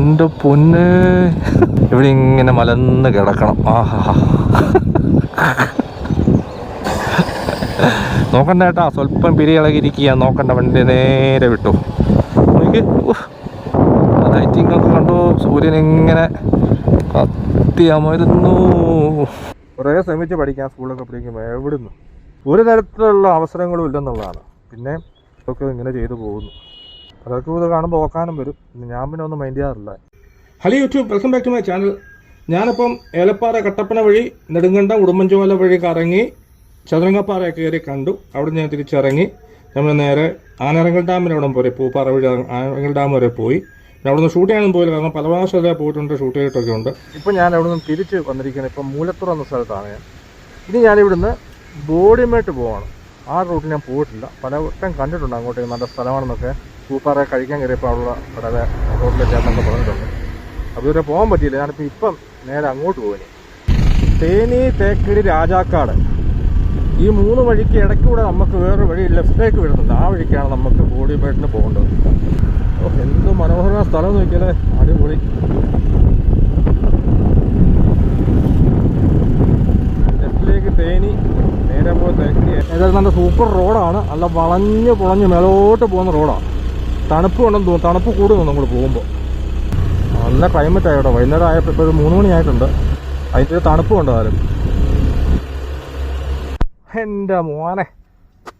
എന്റെ പൊന്ന്. ഇവിടെ ഇങ്ങനെ മലന്ന് കിടക്കണം. ആഹാ നോക്കണ്ട ഏട്ടാ സ്വല്പം പിരിയിളകിരിക്കുക നോക്കണ്ട വണ്ടി നേരെ വിട്ടു. ലൈറ്റിംഗ് ലൈറ്റിങ്ങൊക്കെ കണ്ടു. സൂര്യൻ ഇങ്ങനെ കത്തിയമരുന്നു കുറേ ശ്രമിച്ച് പഠിക്കാൻ സ്കൂളൊക്കെ പഠിക്കുമ്പോൾ എവിടുന്നു? ഒരു തരത്തിലുള്ള അവസരങ്ങളും ഇല്ലെന്നുള്ളതാണ്. പിന്നെ ഒക്കെ ഇങ്ങനെ ചെയ്തു പോകുന്നു. അതൊക്കെ ഇത് കാണുമ്പോൾ ഓക്കാനും വരും. ഞാൻ പിന്നെ ഒന്നും മൈൻഡ് ചെയ്യാറില്ല. Hello YouTube welcome back to my channel ഞാനിപ്പം ഏലപ്പാറ കട്ടപ്പന വഴി നെടുങ്കണ്ടം ഉടുമ്പൻചോല വഴി കറങ്ങി ചതുരംഗപ്പാറ കയറി കണ്ടു. അവിടെ ഞാൻ തിരിച്ചിറങ്ങി. നമ്മൾ നേരെ ആനറങ്ങൽ ഡാമിന് അവിടെ പോയി. പൂപ്പാറ വഴി ആനറങ്ങൽ ഡാം വരെ പോയി. പിന്നെ അവിടെ നിന്ന് ഷൂട്ട് ചെയ്യാനും പോയില്ല. കാരണം പല പ്രാവശ്യം അതിൽ പോയിട്ടുണ്ട് ഷൂട്ട് ചെയ്തിട്ടൊക്കെ ഉണ്ട്. ഇപ്പം ഞാൻ അവിടെ നിന്ന് തിരിച്ച് വന്നിരിക്കുന്നത് ഇപ്പം മൂലത്തുറ എന്ന സ്ഥലത്താണ് ഞാൻ. ഇനി ഞാനിവിടുന്ന് ബോഡിമേട്ട് പോവാണ്. ആ റൂട്ടിൽ ഞാൻ പോയിട്ടില്ല. പല വട്ടം കണ്ടിട്ടുണ്ട് അങ്ങോട്ടേക്ക്. നല്ല സ്ഥലമാണെന്നൊക്കെ. പൂപ്പാറ കഴിക്കാൻ കയറിയപ്പോൾ അവിടെ വളരെ റോഡിലെ ചേട്ടനൊക്കെ പറഞ്ഞിട്ടുണ്ട്. അപ്പോൾ ഇതുവരെ പോകാൻ പറ്റിയില്ല. ഞാനിപ്പോൾ ഇപ്പം നേരെ അങ്ങോട്ട് പോകുന്നു തേനി തേക്കടി രാജാക്കാട്. ഈ മൂന്ന് വഴിക്ക് ഇടയ്ക്കൂടെ നമുക്ക് വേറൊരു വഴി ലെഫ്റ്റിലേക്ക് വരുന്നുണ്ട്. ആ വഴിക്കാണ് നമുക്ക് ബോഡി ബോഡിമേട്ടിന് പോകേണ്ടത്. ഓ എന്ത് മനോഹരമായ സ്ഥലം നോക്കിയാലേ. അടിപൊളി. ലെഫ്റ്റിലേക്ക് തേനി നേരെ പോയി തേക്കടി. ഏതായാലും നല്ല സൂപ്പർ റോഡാണ് നല്ല വളഞ്ഞ് പുളഞ്ഞ് മേലോട്ട് പോകുന്ന റോഡാണ് തണുപ്പ് ഉണ്ടെന്ന് തോന്നുന്നു. തണുപ്പ് കൂടുന്നു നമ്മൾ പോകുമ്പോൾ നല്ല ക്ലൈമറ്റ് ആയിട്ടോ വൈകുന്നേരം ആയപ്പോൾ ഇപ്പോൾ ഒരു മൂന്ന് മണിയായിട്ടുണ്ട്. അതിന്റെ തണുപ്പ് കൊണ്ടാലും എന്റെ മോനെ.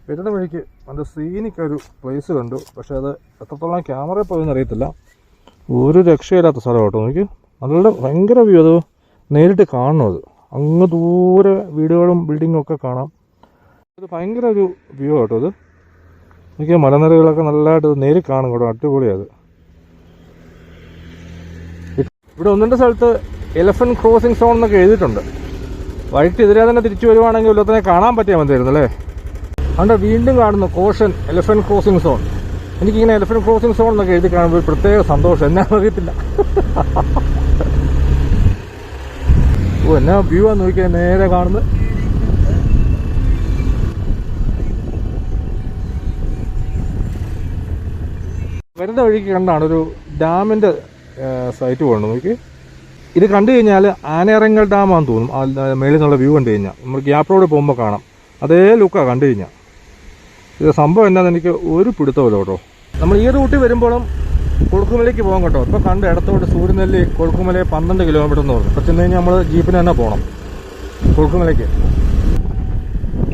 വരുന്ന വഴിക്ക് നല്ല സീനിക്കൊരു പ്ലേസ് കണ്ടു. പക്ഷെ അത് എത്രത്തോളം ക്യാമറയിൽ പോയെന്ന് അറിയത്തില്ല. ഒരു രക്ഷയില്ലാത്ത സ്ഥലം കേട്ടോ. നോക്കി നല്ല ഭയങ്കര വ്യൂ അത് നേരിട്ട് കാണണം അത്. അങ്ങ് ദൂരെ വീടുകളും ബിൽഡിങ്ങും ഒക്കെ കാണാം. അത് ഭയങ്കര ഒരു വ്യൂ കേട്ടോ ഇത് നോക്കിയ മലനിരകളൊക്കെ നല്ലതായിട്ട് നേരിൽ കാണും. കേട്ടോ അടിപൊളിയത്. ഇവിടെ ഒന്നിന്റെ സ്ഥലത്ത് എലഫന്റ് ക്രോസിംഗ് സോൺ എന്നൊക്കെ എഴുതിയിട്ടുണ്ട്. ഇതിലെ തന്നെ തിരിച്ചു വരുവാണെങ്കിൽ ഉള്ളതിനെ കാണാൻ പറ്റിയാൽ മതിയായിരുന്നു അല്ലേ? അവിടെ വീണ്ടും കാണുന്നു കോഷൻ എലഫന്റ് ക്രോസിംഗ് സോൺ എനിക്കിങ്ങനെ എലഫന്റ് ക്രോസിംഗ് സോൺ എന്നൊക്കെ എഴുതി കാണുമ്പോൾ പ്രത്യേക സന്തോഷം. എന്നാ അറിയത്തില്ല. ഓ എന്നാ വ്യൂ ആ നോക്കിയാൽ നേരെ കാണുന്നത്. വരുന്ന വഴിക്ക് കണ്ടാണ് ഒരു ഡാമിന്റെ സൈറ്റ് പോകണം നോക്കി ഇത് കണ്ടു കഴിഞ്ഞാൽ ആനയിറങ്ങൽ ഡാമാന്ന് തോന്നും. മേളിൽ നിന്നുള്ള വ്യൂ കണ്ടു കഴിഞ്ഞാൽ നമ്മൾ ഗ്യാപ്പ് റോഡ് പോകുമ്പോൾ കാണാം. അതേ ലുക്കാണ് കണ്ടു കഴിഞ്ഞാൽ ഇത് സംഭവം എന്നാന്ന് എനിക്ക് ഒരു പിടുത്തമില്ല കേട്ടോ. നമ്മൾ ഈ റൂട്ടിൽ വരുമ്പോഴും കൊളുക്കുമലയ്ക്ക് പോകാം കേട്ടോ. ഇപ്പോൾ കണ്ട് ഇടത്തോട്ട് സൂര്യനെല്ലി കൊളുക്കുമല പന്ത്രണ്ട് കിലോമീറ്റർ എന്ന് പറഞ്ഞു. അപ്പോൾ ചെന്ന് കഴിഞ്ഞാൽ നമ്മൾ ജീപ്പിന് തന്നെ പോകണം കൊളുക്കുമലയ്ക്ക്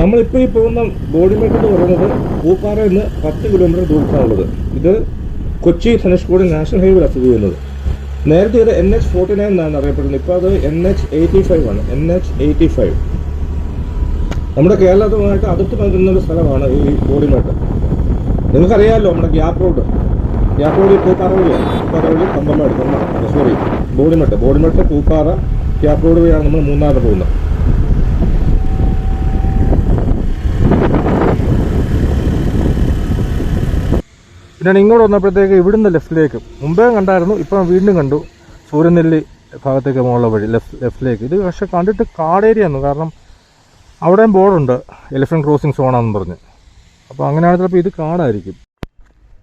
നമ്മളിപ്പോൾ ഈ പോകുന്ന ബോഡിമേട്ട് എന്ന് പറയുന്നത് പൂപ്പാറയിൽ നിന്ന് പത്ത് കിലോമീറ്റർ ദൂരത്താണുള്ളത്. ഇത് കൊച്ചി ധനുഷ്കോടി നാഷണൽ ഹൈവേയിൽ സ്ഥിതി ചെയ്യുന്നത് നേരത്തെ ഇത് എൻ എച്ച് ഫോർട്ടി നയൻ എന്നാണ് അറിയപ്പെടുന്നത്. ഇപ്പോൾ അത് എൻ എച്ച് എയ്റ്റി ഫൈവ് ആണ്. എൻ എച്ച് എയ്റ്റി ഫൈവ് നമ്മുടെ കേരളത്തുമായിട്ട് അടുത്ത് പറ്റുന്ന ഒരു സ്ഥലമാണ് ഈ ബോഡിമേട്ട് നിങ്ങൾക്കറിയാമല്ലോ നമ്മുടെ gap road gap road Pooppara വഴിയാണ്. പൂപ്പാറ വഴി പമ്പമ്മ എടുക്കുന്ന sorry Bodimettu Bodimettu Pooppara gap road വഴിയാണ് നമ്മൾ മൂന്നാറിൽ പോകുന്നത്. പിന്നെ ഇങ്ങോട്ട് വന്നപ്പോഴത്തേക്ക് ഇവിടുന്ന് ലെഫ്റ്റിലേക്ക്. മുമ്പേ കണ്ടായിരുന്നു ഇപ്പം വീണ്ടും കണ്ടു. സൂര്യനെല്ലി ഭാഗത്തേക്ക് മുകളിലെ വഴി ലെഫ്റ്റ് ലെഫ്റ്റിലേക്ക്. ഇത് പക്ഷെ കണ്ടിട്ട് കാടേരിയായിരുന്നു കാരണം അവിടെയും ബോർഡുണ്ട്. എലിഫന്റ് ക്രോസിംഗ് സോണാന്ന് പറഞ്ഞ്. അപ്പോൾ അങ്ങനെയാണ് ചിലപ്പോൾ ഇത് കാടായിരിക്കും.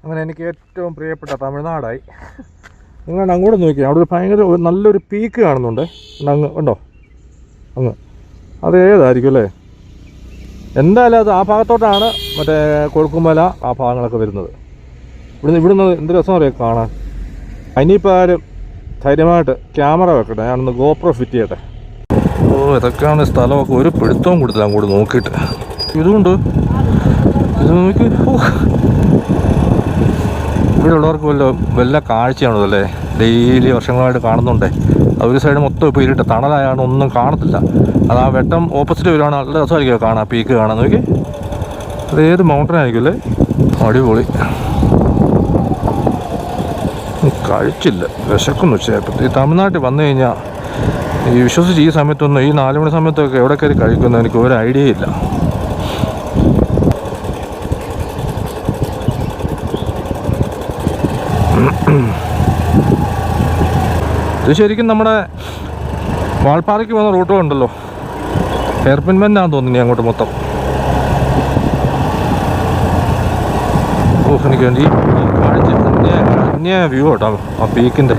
അങ്ങനെ എനിക്ക് ഏറ്റവും പ്രിയപ്പെട്ട തമിഴ്നാടായി. നിങ്ങൾ അങ്ങോട്ട് നോക്കി അവിടെ ഒരു ഭയങ്കര നല്ലൊരു പീക്ക് കാണുന്നുണ്ട്. അങ്ങ് ഉണ്ടോ അങ്ങ്. അത് ഏതായിരിക്കും അല്ലേ? എന്തായാലും അത് ആ ഭാഗത്തോട്ടാണ് മറ്റേ കൊഴുക്കുമല ആ ഭാഗങ്ങളൊക്കെ വരുന്നത്. ഇവിടുന്ന് ഇവിടുന്ന് എന്ത് രസം അറിയാം കാണാൻ? അതിനിപ്പോൾ ആരും ധൈര്യമായിട്ട് ക്യാമറ വെക്കട്ടെ. ഞാനൊന്ന് ഗോപ്രോ ഫിറ്റ് ചെയ്യട്ടെ. ഓ ഇതൊക്കെയാണ് സ്ഥലമൊക്കെ. ഒരു പിടുത്തവും കൊടുത്തില്ല അങ്ങോട്ട് നോക്കിയിട്ട്. ഇതുകൊണ്ട് ഇത് നോക്കി. ഇവിടെ ഉള്ളവർക്ക് വല്ല വല്ല കാഴ്ചയാണോ അല്ലേ ഡെയിലി വർഷങ്ങളായിട്ട് കാണുന്നുണ്ടേ. ഒരു സൈഡ് മൊത്തം ഇപ്പോൾ ഇരുട്ട്. തണലായാണ് ഒന്നും കാണത്തില്ല. അത് ആ വെട്ടം ഓപ്പോസിറ്റ് വരുവാണ് നല്ല രസമായിരിക്കും കാണാം പീക്ക് കാണാൻ. നോക്കി. അത് ഏത് മൗണ്ടൻ ആയിരിക്കും അല്ലേ? അടിപൊളി. കഴിച്ചില്ല. വിശക്കുന്നു ഉച്ചയായപ്പോൾ ഈ തമിഴ്നാട്ടിൽ വന്നു കഴിഞ്ഞാൽ ഈ വിശ്വസിച്ച് ഈ സമയത്തൊന്നും ഈ നാല് മണി സമയത്തൊക്കെ എവിടെ കയറി കഴിക്കുമെന്ന് എനിക്ക് ഒരു ഐഡിയ ഇല്ല. ഇത് ശരിക്കും നമ്മുടെ വാൾപ്പാറയ്ക്ക് പോകുന്ന റൂട്ടും ഉണ്ടല്ലോ. ഹെയർപിൻമെന്റാന്ന് തോന്നുന്നു അങ്ങോട്ട് മൊത്തം. ഓ എനിക്ക് കാഴ്ച അന്യ വ്യൂ കേട്ടോ ആ പീക്കിന്റെ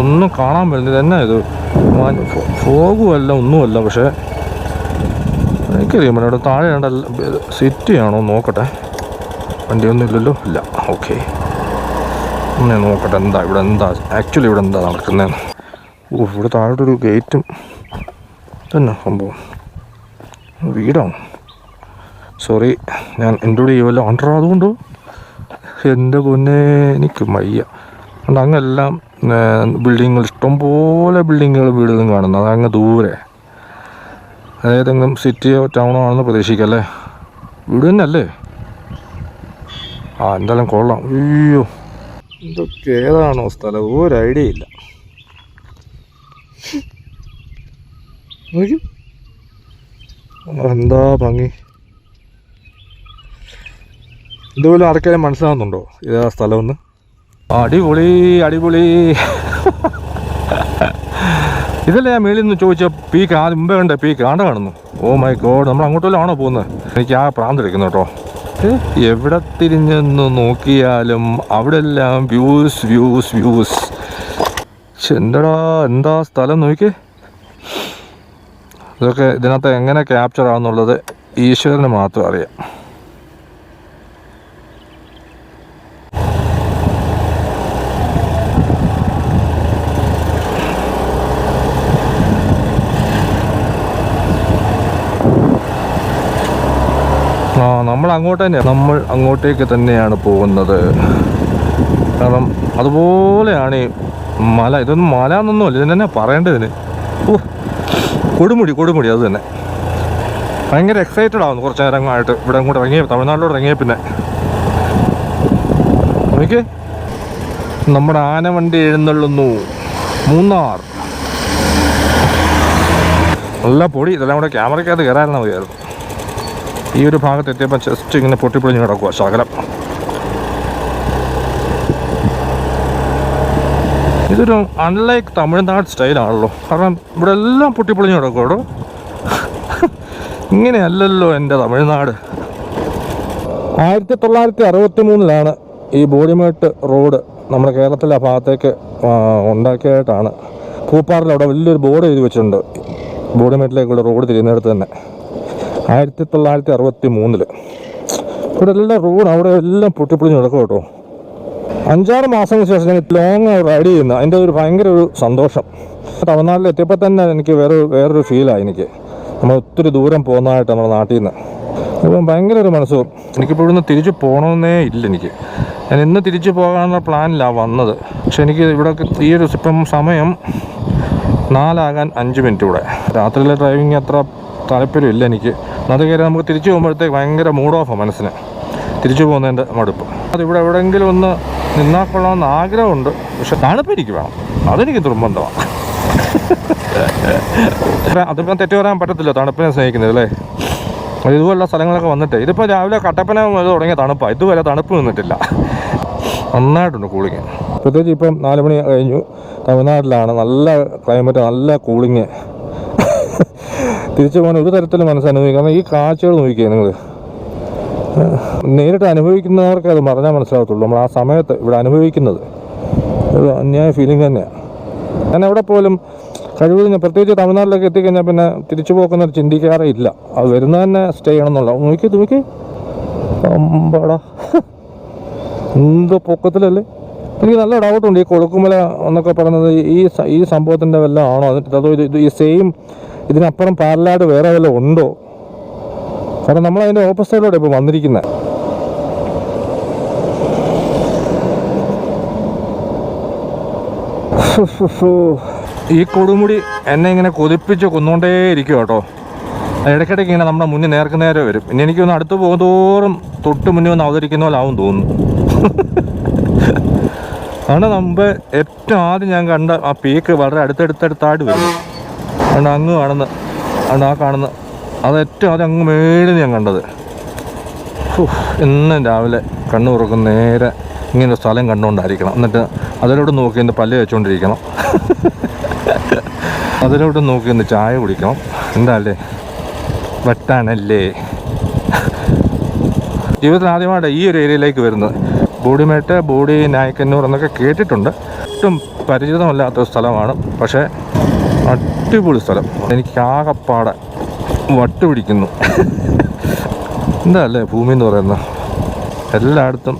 ഒന്നും കാണാൻ പറ്റുന്നില്ല. തന്നെ ഇത്? ഫോഗുമല്ല ഒന്നുമല്ല പക്ഷേ. എനിക്കറിയാം ഇവിടെ താഴെ സിറ്റിയാണോ ആണോ നോക്കട്ടെ. വണ്ടിയൊന്നും ഇല്ലല്ലോ? ഇല്ല. ഓക്കെ ഒന്ന് നോക്കട്ടെ എന്താ ഇവിടെ എന്താ? ആക്ച്വലി ഇവിടെ എന്താ നടക്കുന്നതെന്ന്. ഓ ഇവിടെ താഴോട്ടൊരു ഗേറ്റും തന്നെ സംഭവം. വീടാണ്? സോറി ഞാൻ എന്റെ കൂടെ ഈ വല്ല അണ്ടർ ആയതുകൊണ്ട്? എന്റെ പൊന്നെ എനിക്ക് മയ്യ അതുകൊണ്ട് അങ്ങെല്ലാം ബിൽഡിങ്ങുകൾ ഇഷ്ടംപോലെ ബിൽഡിങ്ങുകൾ വീടുകളും കാണുന്നു. അതങ്ങ് ദൂരെ. ഏതെങ്കിലും സിറ്റിയോ ടൗണോ ആണെന്ന് പ്രതീക്ഷിക്കല്ലേ വീട് തന്നെ അല്ലേ ആ എന്തായാലും കൊള്ളാം. അയ്യോ. ഇതൊക്കെ ഏതാണോ സ്ഥലം? ഒരു ഐഡിയ ഇല്ല. എന്താ ഭംഗി? ഇതുപോലെ ആർക്കെങ്കിലും മനസ്സിലാവുന്നുണ്ടോ? ഇതാ സ്ഥലമൊന്ന്? അടിപൊളി അടിപൊളി. ഇതല്ലേ ഞാൻ മേളിൽ നിന്ന് ചോദിച്ച പീക്ക്? ആ മുമ്പേ കണ്ടേ പീക്ക്. ആണ്ട കാണുന്നു. ഓ മൈ ഗോഡ് നമ്മൾ അങ്ങോട്ടല്ലോ ആണോ പോകുന്നത്? എനിക്ക് ആ പ്രാന്തെടുക്കുന്നു കേട്ടോ. എവിടെ തിരിഞ്ഞെന്ന് നോക്കിയാലും അവിടെ എല്ലാം വ്യൂസ് വ്യൂസ്. വ്യൂസ് എന്തടാ എന്താ സ്ഥലം നോക്കിയേ? ഇതൊക്കെ ഇതിനകത്ത് എങ്ങനെ ക്യാപ്ചർ ആവുന്നുള്ളത് ഈശ്വരന് മാത്രം അറിയാം. ആ നമ്മൾ അങ്ങോട്ട് തന്നെ നമ്മൾ അങ്ങോട്ടേക്ക് തന്നെയാണ് പോകുന്നത്. കാരണം അതുപോലെയാണ് ഈ മല. ഇതൊന്നും മല എന്നൊന്നുമല്ല ഇതിന് തന്നെ പറയേണ്ടതിന് ഓ കൊടുമുടി കൊടുമുടി അത് തന്നെ. ഭയങ്കര എക്സൈറ്റഡ് ആവുന്നു കുറച്ച് നേരം ആയിട്ട് ഇവിടെ അങ്ങോട്ട് ഇറങ്ങിയ തമിഴ്നാട്ടിലോട്ട് ഇറങ്ങിയ പിന്നെ. നോക്കിയേ. നമ്മുടെ ആനവണ്ടി എഴുന്നള്ളുന്നു. മൂന്നാർ. നല്ല പൊടി. ഇതെല്ലാം കൂടെ ക്യാമറയ്ക്കകത്ത് കയറായിരുന്ന മതിയായിരുന്നു. ഈ ഒരു ഭാഗത്ത് എത്തിയപ്പോൾ ജസ്റ്റ് ഇങ്ങനെ പൊട്ടിപ്പൊളിഞ്ഞ് കിടക്കുക ശകലം. ഇതൊരു അൺലൈക്ക് തമിഴ്നാട് സ്റ്റൈലാണല്ലോ കാരണം ഇവിടെ എല്ലാം പൊട്ടിപ്പൊളിഞ്ഞ് കിടക്കും കേട്ടോ ഇങ്ങനെയല്ലല്ലോ എന്റെ തമിഴ്നാട്. ആയിരത്തി തൊള്ളായിരത്തി അറുപത്തി മൂന്നിലാണ് ഈ ബോഡിമേട്ട് റോഡ് നമ്മുടെ കേരളത്തിലെ ആ ഭാഗത്തേക്ക് ഉണ്ടാക്കിയതായിട്ടാണ്. പൂപ്പാറിൽ അവിടെ വലിയൊരു ബോർഡ് എഴുതി വെച്ചിട്ടുണ്ട്. ബോഡിമേട്ടിലേക്കുള്ള റോഡ് തിരിയുന്നിടത്ത് തന്നെ. ആയിരത്തി തൊള്ളായിരത്തി അറുപത്തി മൂന്നിൽ ഇവിടെ എല്ലാം റോഡ് അവിടെ എല്ലാം പൊട്ടിപ്പൊളിഞ്ഞ് കിടക്കും കേട്ടോ. അഞ്ചാറ് മാസങ്ങൾക്ക് ശേഷം ഞാൻ ലോങ് റൈഡ് ചെയ്യുന്ന അതിന്റെ ഒരു ഭയങ്കര ഒരു സന്തോഷം. തമിഴ്നാട്ടിൽ എത്തിയപ്പോൾ തന്നെ എനിക്ക് വേറെ വേറൊരു ഫീലാണ് എനിക്ക്. നമ്മൾ ഒത്തിരി ദൂരം പോകുന്നതായിട്ട് നമ്മുടെ നാട്ടിൽ നിന്ന്. അപ്പം ഭയങ്കര ഒരു മനസ്സ് എനിക്കിപ്പോൾ ഇവിടുന്ന് തിരിച്ച് പോകണമെന്നേ ഇല്ല എനിക്ക്. ഞാൻ ഇന്ന് തിരിച്ച് പോകാനുള്ള പ്ലാനിലാണ് വന്നത്. പക്ഷെ എനിക്ക് ഇവിടെ ഈ ഒരു ഇപ്പം സമയം നാലാകാൻ അഞ്ച് മിനിറ്റ് കൂടെ രാത്രിയിലെ ഡ്രൈവിങ് അത്ര താല്പര്യമില്ല എനിക്ക്. അത് കയറി നമുക്ക് തിരിച്ചു പോകുമ്പോഴത്തേക്ക് ഭയങ്കര മൂഡ് ഓഫാണ് മനസ്സിന്. തിരിച്ചു പോകുന്നതിന്റെ മടുപ്പ്. അതിവിടെ എവിടെയെങ്കിലും ഒന്ന് നിന്നാൽ കൊള്ളാമെന്ന് ആഗ്രഹമുണ്ട്. പക്ഷെ തണുപ്പ് വേണം. അതെനിക്ക് നിർബന്ധമാണ്. അതിപ്പം തെറ്റു പറയാൻ പറ്റത്തില്ല തണുപ്പിനെ സ്നേഹിക്കുന്നത് അല്ലേ? ഇതുപോലുള്ള സ്ഥലങ്ങളൊക്കെ വന്നിട്ട്. ഇതിപ്പോൾ രാവിലെ കട്ടപ്പന തുടങ്ങിയ തണുപ്പാണ് ഇതുവരെ തണുപ്പ് നിന്നിട്ടില്ല. നന്നായിട്ടുണ്ട് കൂളിങ് പ്രത്യേകിച്ച് ഇപ്പം നാല് മണി കഴിഞ്ഞു. തമിഴ്നാട്ടിലാണ് നല്ല ക്ലൈമറ്റ് നല്ല കൂളിങ് തിരിച്ചു പോകാൻ ഒരു തരത്തിലും മനസ്സനുഭവിക്കും കാരണം ഈ കാഴ്ചകൾ നോക്കിയേ നിങ്ങൾ നേരിട്ട് അനുഭവിക്കുന്നവർക്ക് അത് പറഞ്ഞാൽ മനസ്സിലാകത്തുള്ളൂ നമ്മൾ ആ സമയത്ത് ഇവിടെ അനുഭവിക്കുന്നത് ഒരു അന്യായ ഫീലിംഗ് തന്നെയാണ് ഞാൻ എവിടെ പോലും കഴിവതും ഞാൻ പ്രത്യേകിച്ച് തമിഴ്നാട്ടിലൊക്കെ എത്തിക്കഴിഞ്ഞാൽ പിന്നെ തിരിച്ചു പോക്കുന്നത് ചിന്തിക്കാറേ ഇല്ല. അത് വരുന്ന തന്നെ സ്റ്റേ ചെയ്യണം എന്നുള്ള നോക്കി നോക്കി. അമ്പാടാ. എന്ത് പൊക്കത്തിലല്ലേ? എനിക്ക് നല്ല ഡൗട്ടുണ്ട് ഈ കൊളുക്കുമല എന്നൊക്കെ പറയുന്നത് ഈ ഈ സംഭവത്തിന്റെ വല്ലതും ആണോ? അതോ ഇത് ഈ സെയിം ഇതിനപ്പുറം പാലലാട് വേറെ വല്ല ഉണ്ടോ? കാരണം നമ്മൾ അതിന്റെ ഓപ്പോസിറ്റിലൂടെ ഇപ്പോൾ വന്നിരിക്കുന്നത് ഈ കൊടുമുടി എന്നെ ഇങ്ങനെ കൊതിപ്പിച്ച് കൊന്നുകൊണ്ടേ ഇരിക്കും കേട്ടോ ഇടയ്ക്കിടയ്ക്ക് ഇങ്ങനെ നമ്മുടെ മുന്നിൽ നേർക്ക് നേരെ വരും. ഇനി എനിക്കൊന്ന് അടുത്ത് പോകുന്തോറും തൊട്ട് മുന്നിൽ ഒന്ന് അവതരിക്കുന്ന പോലെ ആവും തോന്നുന്നു. അതാണ് മുമ്പ് ഏറ്റവും ആദ്യം ഞാൻ കണ്ട ആ പീക്ക് വളരെ അടുത്തടുത്തടുത്തായിട്ട് വരും. അതുകൊണ്ട് അങ്ങ് കാണുന്ന അതുകൊണ്ട് ആ കാണുന്ന അത് ഏറ്റവും ആദ്യം അങ്ങ് മേളിൽ ഞാൻ കണ്ടത്. എന്നും രാവിലെ കണ്ണു തുറക്കും നേരെ ഇങ്ങനെ ഒരു സ്ഥലം കണ്ടുകൊണ്ടായിരിക്കണം. എന്നിട്ട് അതിലോട്ട് നോക്കി എന്റെ പല്ല് വെച്ചുകൊണ്ടിരിക്കണം അതിലോട്ട് നോക്കി ഒന്ന് ചായ കുടിക്കണം. എന്താ അല്ലേ വട്ടാണല്ലേ ജീവിതത്തിൽ ആദ്യമായിട്ട് ഈ ഒരു ഏരിയയിലേക്ക് വരുന്നത്. ബോഡിമേട്ട് ബോഡി നായ്ക്കന്നൂർ എന്നൊക്കെ കേട്ടിട്ടുണ്ട്. ഒട്ടും പരിചിതമല്ലാത്തൊരു സ്ഥലമാണ്. പക്ഷേ അടിപൊളി സ്ഥലം. എനിക്ക് ആകപ്പാടെ വട്ടുപിടിക്കുന്നു പിടിക്കുന്നു. അല്ലേ ഭൂമി എന്ന് പറയുന്നത്? എല്ലായിടത്തും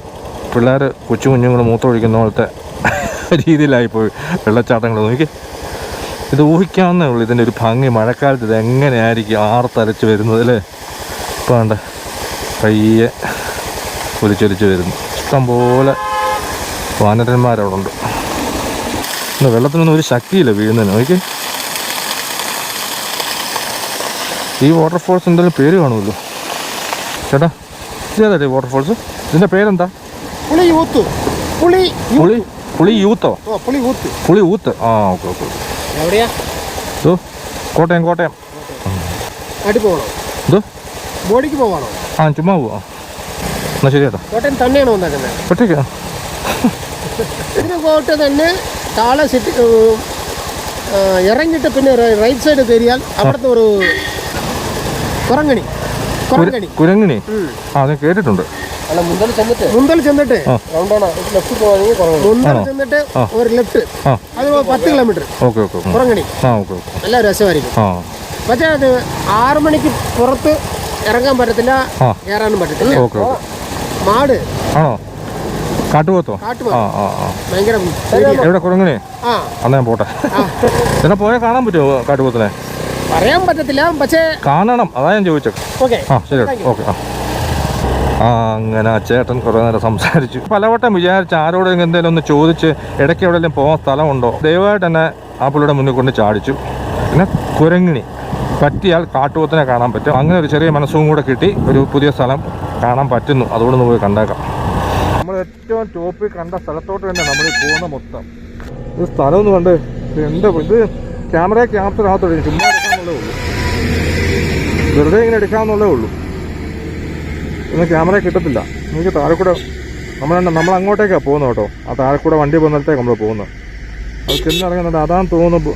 പിള്ളേർ കൊച്ചു കുഞ്ഞുങ്ങൾ മൂത്തൊഴിക്കുന്ന പോലത്തെ രീതിയിലായിപ്പോയി വെള്ളച്ചാട്ടങ്ങൾ. നോക്കി ഇത് ഊഹിക്കാവുന്നേ ഉള്ളൂ ഇതിന്റെ ഒരു ഭംഗി. മഴക്കാലത്ത് ഇത് എങ്ങനെയായിരിക്കും ആർത്തരച്ച് വരുന്നത് അല്ലേ? ഇപ്പം വേണ്ട പയ്യെ ഒലിച്ചൊലിച്ച് വരുന്നു. ഇഷ്ടംപോലെ വാനരന്മാരവിടെ ഉണ്ട് വെള്ളത്തിനൊന്നും ഒരു ശക്തിയില്ല വീഴുന്നതിന്. നോക്കി ഈ വാട്ടർഫോൾസ് എന്തെങ്കിലും പേര് കാണുമല്ലോ. ചേട്ടാ ഇതേതല്ലേ വാട്ടർഫോൾസ് ഇതിന്റെ പേരെന്താ? പുളി യൂത്ത്. പുളി പുളി പുളി യൂത്തോ? പുളി ഊത്ത്. പുളി ഊത്ത്? ആ ഓക്കെ ഓക്കെ എവിടെയാ? ഇതോ കോട്ടയം കോട്ടയം. നാട്ടിൽ പോകണോ? ഇതോ ബോഡിക്ക് ആ ചുമ്മാ പോവാ. എന്നാ ശരി ചേട്ടാ. കോട്ടയം തന്നെയാണോ ഉണ്ടാക്കുന്നത് ഒറ്റയ്ക്ക്? ഇതിന് പോയിട്ട് തന്നെ സിറ്റി ഇറങ്ങിയിട്ട് പിന്നെ റൈറ്റ് സൈഡ് കയറിയാൽ അവിടുത്തെ ഒരു കുറങ്ങണി കുറങ്ങണി കുരങ്ങിണി? ആ ഞാൻ കേട്ടിട്ടുണ്ട്. മുന്തൽ ചെന്നിട്ട്. മുന്തൽ ചെന്നിട്ട്. മുന്തൽ ചെന്നിട്ട് ഒരു ലെഫ്റ്റ് ആ. അത് പത്ത് കിലോമീറ്റർ ഓക്കെ ഓക്കെ ഉം. കുറങ്ങണി ആ ഓക്കെ ഓക്കെ. നല്ല രസമായിരിക്കും. പക്ഷേ അത് ആറു മണിക്ക് പുറത്ത് ഇറങ്ങാൻ പറ്റത്തില്ല കയറാനും പറ്റത്തില്ല. മാട്. ആണോ? കാട്ടുപോത്തോ? എവിടെ കുരങ്ങിനെ ആ. അന്ന് ഞാൻ പോട്ടെ. എന്നാ പോയാൽ കാണാൻ പറ്റുമോ കാട്ടുപോത്തിനെ? പറയാൻ പറ്റത്തില്ല പക്ഷേ കാണണം. അതാ ഞാൻ ചോദിച്ചത്. ഓക്കെ. ആ ശരി ഓക്കെ ആ. ആ അങ്ങനെ ആ ചേട്ടൻ കുറേ നേരം സംസാരിച്ചു. പലവട്ടം വിചാരിച്ച് ആരോടെങ്കിലും എന്തെങ്കിലും ഒന്ന് ചോദിച്ച് ഇടയ്ക്ക് എവിടെയെങ്കിലും പോകാൻ സ്ഥലമുണ്ടോ? ദയവായിട്ട് തന്നെ ആ പുള്ളിയുടെ മുന്നിൽ കൊണ്ട് ചാടിച്ചു. പിന്നെ കുരങ്ങിണി. പറ്റിയാൽ കാട്ടുപോത്തിനെ കാണാൻ പറ്റും. അങ്ങനെ ഒരു ചെറിയ മനസ്സും കൂടെ കിട്ടി. ഒരു പുതിയ സ്ഥലം കാണാൻ പറ്റുന്നു. അതുകൊണ്ട് നമുക്ക് പോയി കണ്ടേക്കാം. നമ്മൾ ഏറ്റവും ടോപ്പിൽ കണ്ട സ്ഥലത്തോട്ട് തന്നെ നമ്മൾ പോകുന്ന മൊത്തം. ഇത് സ്ഥലം ഒന്ന് കണ്ട് എന്താ ഇത്? ക്യാമറ ക്യാപ്ചർ ആകത്തോടെ ചുമ്മാ എടുക്കാന്നുള്ളേ ഉള്ളൂ. വെറുതെ ഇങ്ങനെ എടുക്കാമെന്നുള്ളേ ഉള്ളൂ. ഇന്ന് ക്യാമറ കിട്ടത്തില്ല. എനിക്ക് താഴെ കൂടെ നമ്മൾ അങ്ങോട്ടേക്കാണ് പോകുന്നത് കേട്ടോ. ആ താഴെ കൂടെ വണ്ടി പോകുന്നിടത്തേക്ക് നമ്മൾ പോകുന്നത്. അത് ചെന്നിറങ്ങുന്നുണ്ട് അതാണ് തോന്നുന്നു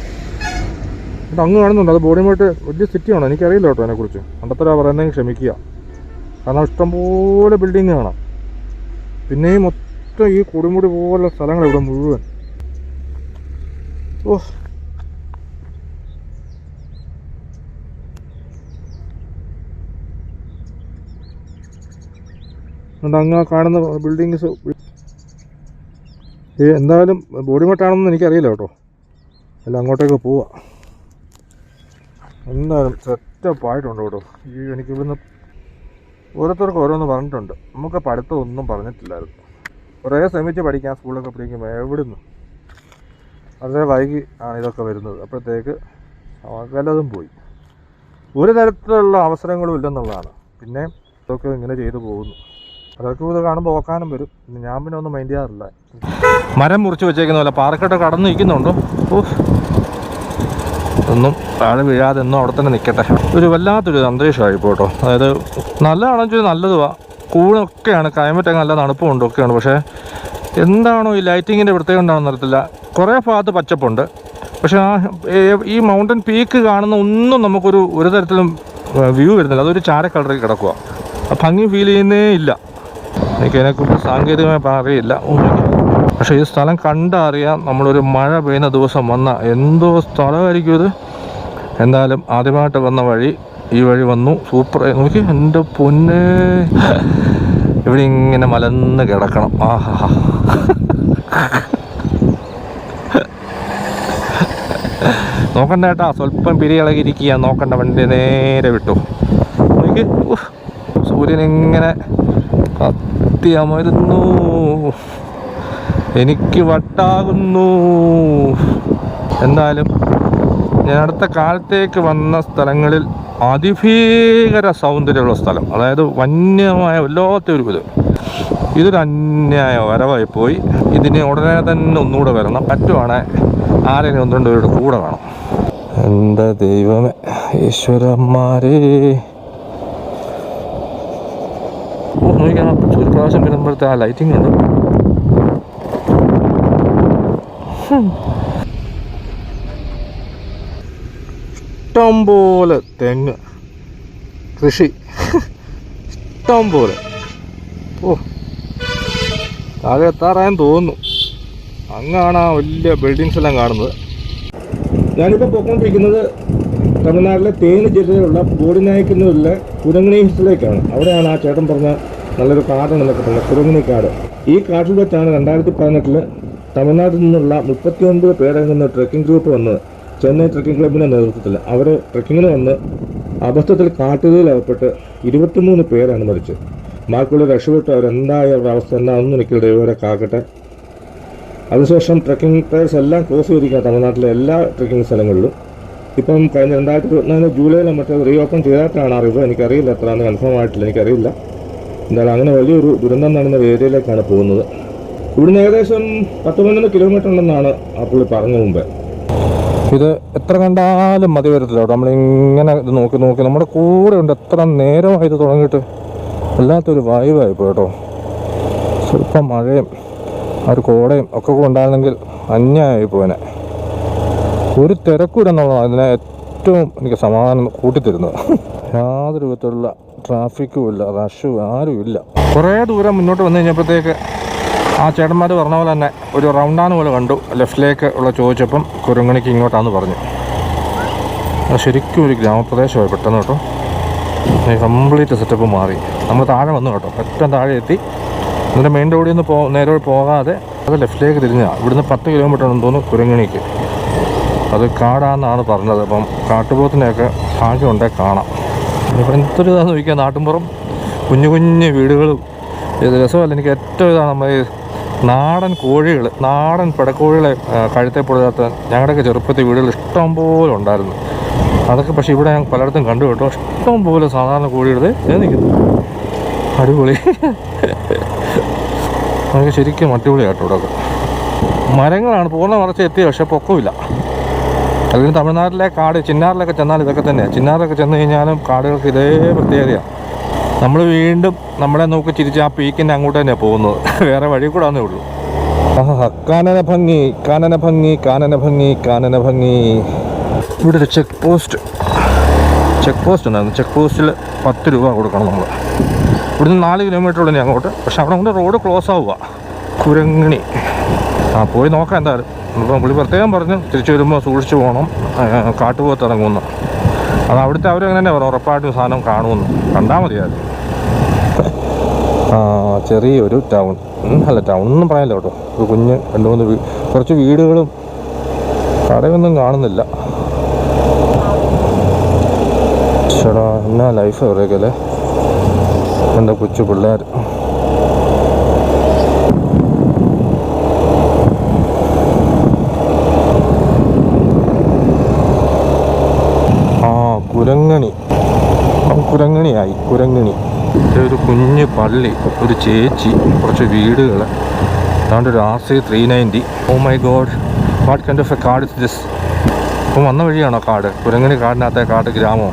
അങ്ങ് കാണുന്നുണ്ട്. അത് ബോഡിമേട്ട് വലിയ സിറ്റിയാണോ എനിക്കറിയില്ല കേട്ടോ അതിനെക്കുറിച്ച്. പണ്ടത്തെ പറയുന്നതെങ്കിൽ ക്ഷമിക്കുക. കാരണം ഇഷ്ടംപോലെ ബിൽഡിങ് കാണാം. പിന്നെ ഈ മൊത്തം ഈ കുടിമുടി പോലുള്ള സ്ഥലങ്ങൾ ഇവിടെ മുഴുവൻ. ഓ അതുകൊണ്ട് അങ്ങ് ആ കാണുന്ന ബിൽഡിങ്സ് ഈ എന്തായാലും ബോഡിമട്ടാണെന്ന് എനിക്കറിയില്ല കേട്ടോ. അല്ല അങ്ങോട്ടേക്ക് പോവാ. എന്തായാലും സെറ്റപ്പ് ആയിട്ടുണ്ട് കേട്ടോ. ഈ എനിക്ക് ഇവിടുന്ന് ഓരോരുത്തർക്കും ഓരോന്ന് പറഞ്ഞിട്ടുണ്ട്. നമുക്ക് പഠിത്തം ഒന്നും പറഞ്ഞിട്ടില്ലായിരുന്നു. കുറേ ശ്രമിച്ച് പഠിക്കാൻ സ്കൂളിലൊക്കെ പഠിക്കുമ്പോൾ എവിടുന്ന്? വളരെ വൈകി ആണ് ഇതൊക്കെ വരുന്നത്. അപ്പോഴത്തേക്ക് വല്ലതും പോയി. ഒരു തരത്തിലുള്ള അവസരങ്ങളും ഇല്ലെന്നുള്ളതാണ്. പിന്നെ ഇതൊക്കെ ഇങ്ങനെ ചെയ്തു പോകുന്നു. അതൊക്കെ ഇത് കാണുമ്പോൾ ഓക്കാനും വരും. ഞാൻ പിന്നെ ഒന്നും മൈൻഡ് ചെയ്യാറില്ല. മരം മുറിച്ച് വെച്ചേക്കുന്ന പോലെ പാറക്കെട്ട് കടന്നു നിൽക്കുന്നുണ്ടോ? ഒന്നും താഴെ വീഴാതെ ഒന്നും അവിടെ തന്നെ നിൽക്കട്ടെ. ഒരു വല്ലാത്തൊരു അന്തരീക്ഷമായി പോട്ടോ അതായത് നല്ലതാണെന്ന് വെച്ചാൽ നല്ലതുവാ. കൂണൊക്കെയാണ് ക്ലൈമറ്റ് നല്ല തണുപ്പുണ്ട് ഒക്കെയാണ്. പക്ഷേ എന്താണോ ഈ ലൈറ്റിങ്ങിന്റെ പ്രത്യേകം ഉണ്ടാകുന്ന അറിയത്തില്ല. കുറേ ഭാഗത്ത് പച്ചപ്പുണ്ട്. പക്ഷേ ആ ഈ മൗണ്ടൻ പീക്ക് കാണുന്ന ഒന്നും നമുക്കൊരു ഒരു തരത്തിലും വ്യൂ വരുന്നില്ല. അതൊരു ചാര കളറിൽ കിടക്കുക ഭംഗി ഫീൽ ചെയ്യുന്നേ ഇല്ല. എനിക്കതിനെക്കുറിച്ച് സാങ്കേതികമായി അറിയില്ല. പക്ഷേ ഈ സ്ഥലം കണ്ടറിയാം നമ്മളൊരു മഴ പെയ്യുന്ന ദിവസം വന്ന എന്തോ സ്ഥലമായിരിക്കും ഇത്. എന്തായാലും ആദ്യമായിട്ട് വന്ന വഴി ഈ വഴി വന്നു. സൂപ്പർ. നോക്കി എന്റെ പൊന്നെ. ഇവിടെ ഇങ്ങനെ മലന്ന് കിടക്കണം. ആഹാ. നോക്കണ്ട ഏട്ടാ സ്വല്പം പിരിയിളകിരിക്കുക നോക്കണ്ട വണ്ടി നേരെ വിട്ടു. നോക്കി സൂര്യൻ ഇങ്ങനെ കത്തിയമരുന്നു എനിക്ക് വട്ടാകുന്നു. എന്നാലും ഞാൻ അടുത്ത കാലത്തേക്ക് വന്ന സ്ഥലങ്ങളിൽ അതിഭീകര സൗന്ദര്യമുള്ള സ്ഥലം അതായത് വന്യമായ വല്ലാത്ത ഒരു ഇത്. ഇതൊരു അന്യായ വരവായി പോയി. ഇതിന് ഉടനെ തന്നെ ഒന്നുകൂടെ വരണം. പറ്റുവാണെ ആരെങ്കിലും ഒന്ന് രണ്ടുപേരുടെ കൂടെ വേണം. എന്റെ ദൈവമേ ഈശ്വരന്മാരേ. ഓ നോക്കിയാൽ ഒരു പ്രാവശ്യം വരുമ്പോഴത്തെ ആ ലൈറ്റിംഗ് ഉണ്ട് ഇഷ്ടം പോലെ തെങ്ങ്. കൃഷി. ഇഷ്ടം പോലെ. ഓ. താഴെ എത്താറായെന്ന് തോന്നുന്നു. അങ്ങാണ് ആ വലിയ ബിൽഡിങ്സ് എല്ലാം കാണുന്നത്. ഞാനിപ്പോൾ പോയിക്കൊണ്ടിരിക്കുന്നത് തമിഴ്നാട്ടിലെ തേനി ജില്ലയിലുള്ള ബോഡിനായിക്കുന്നിലുള്ള കുരങ്ങണി ഹിൽസിലേക്കാണ് അവിടെയാണ് ആ ചേട്ടൻ പറഞ്ഞ നല്ലൊരു കാടുണ്ടെന്നൊക്കെ പറഞ്ഞത് കുരങ്ങണി കാട്. ഈ കാട്ടിൽ വെച്ചാണ് രണ്ടായിരത്തി പതിനെട്ടിൽ തമിഴ്നാട്ടിൽ നിന്നുള്ള മുപ്പത്തിയൊൻപത് പേരങ്ങുന്ന ട്രക്കിംഗ് ഗ്രൂപ്പ് വന്നത്. ചെന്നൈ ട്രക്കിംഗ് ക്ലബിന്റെ നേതൃത്വത്തിൽ. അവർ ട്രക്കിങ്ങിന് വന്ന് അബദ്ധത്തിൽ കാട്ടുതീയിൽ അകപ്പെട്ട് ഇരുപത്തിമൂന്ന് പേരാണ് മരിച്ചത്. ബാക്കിയുള്ള രക്ഷപ്പെട്ട് അവരെന്തായ അവരുടെ അവസ്ഥ എന്താണെന്ന് എനിക്ക് ഡ്രൈവറെ കാക്കട്ടെ അതിനുശേഷം ട്രക്കിംഗ് പ്ലേസ് എല്ലാം ക്ലോസ് ചെയ്തിരിക്കുക തമിഴ്നാട്ടിലെ എല്ലാ ട്രക്കിംഗ് സ്ഥലങ്ങളിലും ഇപ്പം കഴിഞ്ഞ രണ്ടായിരത്തി ഇരുപത്തിനാല് ജൂലൈയിൽ മറ്റേ റീ ഓപ്പൺ ചെയ്തിട്ടാണ് അറിവ് എനിക്കറിയില്ല എത്രയാണെന്ന് കൺഫേം ആയിട്ടില്ല. എനിക്കറിയില്ല. എന്തായാലും അങ്ങനെ വലിയൊരു ദുരന്തം നടന്ന ഏരിയയിലേക്കാണ് പോകുന്നത്. ഇവിടുന്ന് ഏകദേശം പത്ത് പതിനൊന്ന് കിലോമീറ്റർ ഉണ്ടെന്നാണ് ആ പുള്ളി പറഞ്ഞ മുമ്പേ. ഇത് എത്ര കണ്ടാലും മതി വരത്തില്ല നമ്മളിങ്ങനെ ഇത് നോക്കി നോക്കി നമ്മുടെ കൂടെ ഉണ്ട്. എത്ര നേരമായി ഇത് തുടങ്ങിയിട്ട്? വല്ലാത്തൊരു വായുവായി കേട്ടോ. സ്വല്പം മഴയും ആ ഒരു കോടയും ഒക്കെ ഉണ്ടായിരുന്നെങ്കിൽ അന്യായി പോനെ ഒരു തിരക്കൂരെന്നുള്ളതാണ് അതിനെ ഏറ്റവും എനിക്ക് സമാധാനം കൂട്ടിത്തരുന്നത്. യാതൊരു വിധത്തിലുള്ള ട്രാഫിക്കും ഇല്ല റഷും ആരും ഇല്ല. കുറേ ദൂരം മുന്നോട്ട് വന്നു കഴിഞ്ഞപ്പോഴത്തേക്ക് ആ ചേട്ടന്മാർ പറഞ്ഞ പോലെ തന്നെ ഒരു റൗണ്ടാണ് പോലെ കണ്ടു. ലെഫ്റ്റിലേക്ക് ഉള്ള ചോദിച്ചപ്പം കുരുങ്ങണിക്ക് ഇങ്ങോട്ടാന്ന് പറഞ്ഞു. ശരിക്കും ഒരു ഗ്രാമപ്രദേശമായി പെട്ടെന്ന് കേട്ടോ. കംപ്ലീറ്റ് സെറ്റപ്പ് മാറി. നമ്മൾ താഴെ വന്നു കേട്ടോ. ഏറ്റവും താഴെ എത്തി. എന്നിട്ട് മെയിൻ റോഡിൽ നിന്ന് പോ നേരെ പോകാതെ അത് ലെഫ്റ്റിലേക്ക് തിരിഞ്ഞാൽ ഇവിടുന്ന് പത്ത് കിലോമീറ്റർ ഉണ്ടെന്ന് തോന്നുന്നു കുരങ്ങണിക്ക്. അത് കാടാന്നാണ് പറഞ്ഞത്. അപ്പം കാട്ടുപോത്തിനെയൊക്കെ ഭാഗ്യമുണ്ടെങ്കിൽ കാണാം. ഇപ്പം എന്തൊരു ഇതാണെന്ന് ചോദിക്കുക നാട്ടിൻപുറം കുഞ്ഞു കുഞ്ഞു വീടുകളും. ഇത് രസമല്ല എനിക്ക് ഏറ്റവും ഇതാണ് നമ്മൾ നാടൻ കോഴികൾ നാടൻ പിടക്കോഴികളെ കഴുത്തെ പൊടുകാത്ത ഞങ്ങളുടെയൊക്കെ ചെറുപ്പത്തിൽ വീടുകൾ ഇഷ്ടം പോലെ ഉണ്ടായിരുന്നു. അതൊക്കെ പക്ഷേ ഇവിടെ ഞാൻ പലയിടത്തും കണ്ടു കേട്ടോ. ഇഷ്ടം പോലെ സാധാരണ ദേ നിൽക്കുന്നു അടിപൊളി. അതൊക്കെ ശരിക്കും അടിപൊളിയാട്ടോ ഇവിടെ മരങ്ങളാണ് പൂർണ വളർച്ച എത്തിയ പക്ഷേ പൊക്കമില്ല അല്ലെങ്കിൽ തമിഴ്നാട്ടിലെ കാട് ചിന്നാറിലൊക്കെ ചെന്നാൽ ഇതൊക്കെ തന്നെ. ചിന്നാറിലൊക്കെ ചെന്ന് കഴിഞ്ഞാലും കാടുകൾക്ക് ഇതേ പ്രത്യേകതയാണ് നമ്മൾ വീണ്ടും നമ്മളെ നോക്കി ചിരിച്ച് ആ പീക്കിന്റെ അങ്ങോട്ട് തന്നെയാണ് പോകുന്നത്. വേറെ വഴി കൂടെ ആണേ ഉള്ളൂ. ആഹാ കാനന ഭംഗി കാനന ഭംഗി കാനന ഭംഗി കാനന ഭംഗി. ഇവിടെ ഒരു ചെക്ക് പോസ്റ്റ്. ചെക്ക് പോസ്റ്റ് ഉണ്ടായിരുന്നു. ചെക്ക് പോസ്റ്റിൽ പത്ത് രൂപ കൊടുക്കണം നമ്മൾ ഇവിടുന്ന് നാല് കിലോമീറ്റർ ഉള്ളു അങ്ങോട്ട്. പക്ഷെ അവിടെ കൊണ്ട് റോഡ് ക്ലോസ് ആവുക. കുരങ്ങിണി. ആ പോയി നോക്കാം എന്തായാലും. ഇപ്പം പുള്ളി പ്രത്യേകം പറഞ്ഞു തിരിച്ചു വരുമ്പോൾ സൂക്ഷിച്ചു പോകണം കാട്ടുപോത്ത് ഇറങ്ങുമെന്ന്. അത് അവിടുത്തെ അവരങ്ങനെ പറഞ്ഞു ഉറപ്പായിട്ടും സാധനം കാണുമെന്ന്. കണ്ടാൽ മതിയായിരുന്നു ചെറിയൊരു ടൗൺ. അല്ല ടൗൺ ഒന്നും പറയാനില്ല കേട്ടോ. ഒരു കുഞ്ഞ് രണ്ട് മൂന്ന് കുറച്ച് വീടുകളും കടയൊന്നും കാണുന്നില്ല. ചേടാ എന്നാ ലൈഫ് എവിടെയൊക്കെ എന്റെ കൊച്ചു പിള്ളേർ ആ കുരങ്ങണി ആ കുരങ്ങണിയായി കുരങ്ങണി ഇത് ഒരു കുഞ്ഞ് പള്ളി ഒരു ചേച്ചി കുറച്ച് വീടുകൾ അതാണ്ട് ഒരു R C three ninety oh my God what kind of a card is this ഇപ്പം വന്ന വഴിയാണോ കാട്? കുരങ്ങണി കാടിനകത്തെ കാട് ഗ്രാമമോ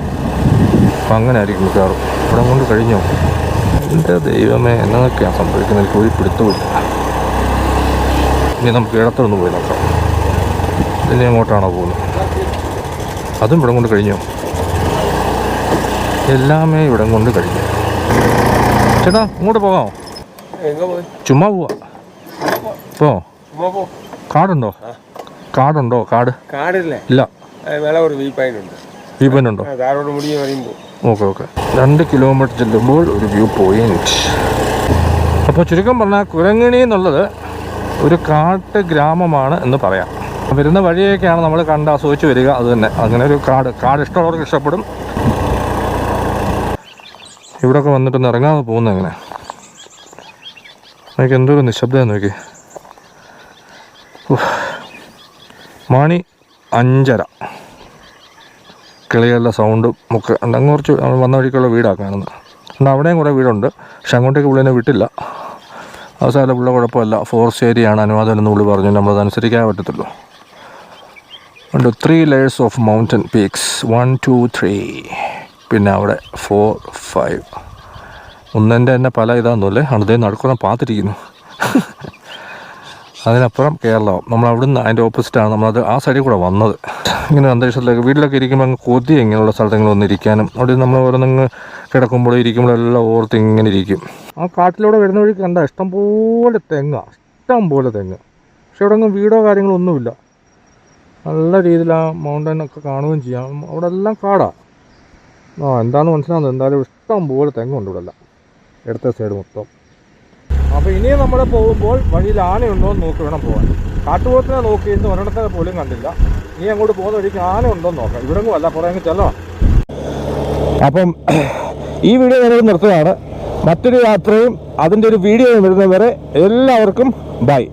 അപ്പം അങ്ങനെ ആയിരിക്കും മിക്കവാറും. ഇവിടെ കൊണ്ട് കഴിഞ്ഞോ? എന്റെ ദൈവമേ എന്നതൊക്കെയാണ് സംഭവിക്കുന്നത്? എനിക്ക് ഒരു പിടുത്തമില്ല ഇനി നമുക്ക് ഇടത്തൊന്ന് പോയി നോക്കാം. ഇനി എങ്ങോട്ടാണോ പോകുന്നത്? അതും ഇവിടെ കൊണ്ട് കഴിഞ്ഞോ? എല്ലാമേ ഇവിടെ കൊണ്ട് കഴിഞ്ഞു. ചേട്ടാ ഇങ്ങോട്ട് പോകാമോ? ചുമ്മാ പോവാ. പോ. കാടുണ്ടോ? കാടുണ്ടോ? കാട്? കാടില്ലേ? ഇല്ല. വ്യൂ പോയിന്റ് ഉണ്ട്. Okay okay. രണ്ട് കിലോമീറ്റർ ചെല്ലുമ്പോൾ ഒരു വ്യൂ പോയിന്റ് അപ്പോൾ ചുരുക്കം പറഞ്ഞാൽ കുരങ്ങിണി എന്നുള്ളത് ഒരു കാട്ട് ഗ്രാമമാണ് എന്ന് പറയാം. വരുന്ന വഴിയൊക്കെയാണ് നമ്മൾ കണ്ട് ആസ്വദിച്ച് വരിക. അത് തന്നെ. അങ്ങനെ ഒരു കാട്. കാട് ഇഷ്ടമുള്ളവർക്ക് ഇഷ്ടപ്പെടും. ഇവിടെയൊക്കെ വന്നിട്ടൊന്ന് ഇറങ്ങാതെ പോകുന്ന എങ്ങനെ എനിക്ക് എന്തൊരു നിശബ്ദം നോക്കി. മണി അഞ്ചര. കിളികളുടെ സൗണ്ടും ഒക്കെ അങ്ങ് കുറച്ച് വന്ന വഴിക്കുള്ള വീടാണ് കാണുന്നത് ഉണ്ട് അവിടെയും കുറേ വീടുണ്ട്. പക്ഷെ അങ്ങോട്ടേക്ക് പുള്ളിനെ വിട്ടില്ല. അവസാനം പുള്ള കുഴപ്പമില്ല. ഫോറസ്റ്റ് ഏരിയ ആണ് അനുവാദം എന്ന് പുള്ളി പറഞ്ഞു. നമ്മളത് അനുസരിക്കാൻ പറ്റത്തുള്ളൂ. ഉണ്ട് three layers of mountain peaks one two three പിന്നെ അവിടെ ഫോർ ഫൈവ് ഒന്നെന്റെ തന്നെ പല ഇതാണെന്നല്ലേ അടുത്തേ നടക്കുന്ന പാത്തിരിക്കുന്നു. അതിനപ്പുറം കേരളം. നമ്മൾ അവിടുന്ന് അതിന്റെ ഓപ്പോസിറ്റാണ് നമ്മളത് ആ സൈഡിൽ കൂടെ വന്നത്. ഇങ്ങനെ അന്തരീക്ഷത്തിലേക്ക് വീട്ടിലൊക്കെ ഇരിക്കുമ്പോൾ അങ്ങ് കൊതി ഇങ്ങനെയുള്ള സ്ഥലത്തെങ്കിലും വന്നിരിക്കാനും അവിടെ നമ്മൾ ഓരോന്നങ്ങ് കിടക്കുമ്പോഴും ഇരിക്കുമ്പോഴും എല്ലാം ഓർത്ത് ഇങ്ങനെ ഇരിക്കും. ആ കാട്ടിലൂടെ വരുന്ന വഴി കണ്ട ഇഷ്ടംപോലെ തെങ്ങ ഇഷ്ടം പോലെ തെങ്ങ്. പക്ഷെ ഇവിടെ ഒന്നും വീടോ കാര്യങ്ങളോ ഒന്നുമില്ല. നല്ല രീതിയിൽ ആ മൗണ്ടൻ ഒക്കെ കാണുകയും ചെയ്യാം. അവിടെ എല്ലാം കാടാ. ആ എന്താണെന്ന് മനസ്സിലാവുന്നത്? എന്തായാലും ഇഷ്ടം പോലെ തെങ്ങുണ്ട് ഇവിടെ എല്ലാം ഇടത്തെ സൈഡ് മൊത്തം. അപ്പോൾ ഇനിയും നമ്മൾ പോകുമ്പോൾ വഴിയിൽ ആനയുണ്ടോ എന്ന് നോക്കി വേണം പോകാൻ കാട്ടുപോത്തിനെ നോക്കി ഇന്ന് ഒരിടത്തെ പോലും കണ്ടില്ല. ഇനി അങ്ങോട്ട് പോകുന്ന വഴിക്ക് ആന ഉണ്ടോ എന്ന് നോക്കാം. ഇവിടെ അല്ല കുറേ അങ്ങ് ചെല്ലാം അപ്പം ഈ വീഡിയോ ഞാനൊരു നിർത്തുകയാണ്. മറ്റൊരു യാത്രയും അതിന്റെ ഒരു വീഡിയോ വരുന്നവരെ എല്ലാവർക്കും ബൈ